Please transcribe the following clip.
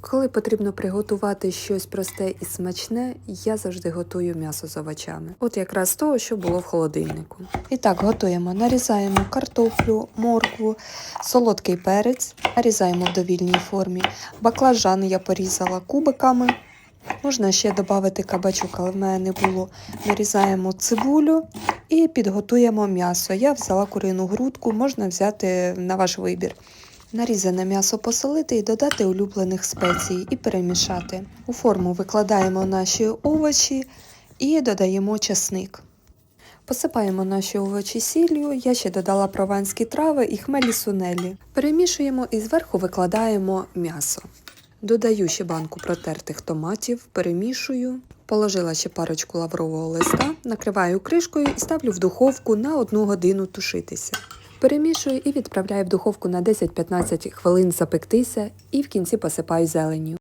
Коли потрібно приготувати щось просте і смачне, я завжди готую м'ясо з овочами. От якраз того, що було в холодильнику. І так, готуємо. Нарізаємо картоплю, моркву, солодкий перець, нарізаємо в довільній формі. Баклажани я порізала кубиками. Можна ще додати кабачок, але в мене не було. Нарізаємо цибулю і підготуємо м'ясо. Я взяла курину грудку, можна взяти на ваш вибір. Нарізане м'ясо посолити і додати улюблених спецій і перемішати. У форму викладаємо наші овочі і додаємо часник. Посипаємо наші овочі сіллю, я ще додала прованські трави і хмелі сунелі. Перемішуємо і зверху викладаємо м'ясо. Додаю ще банку протертих томатів, перемішую. Положила ще парочку лаврового листа, накриваю кришкою і ставлю в духовку на 1 годину тушитися. Перемішую і відправляю в духовку на 10-15 хвилин запектися і в кінці посипаю зеленню.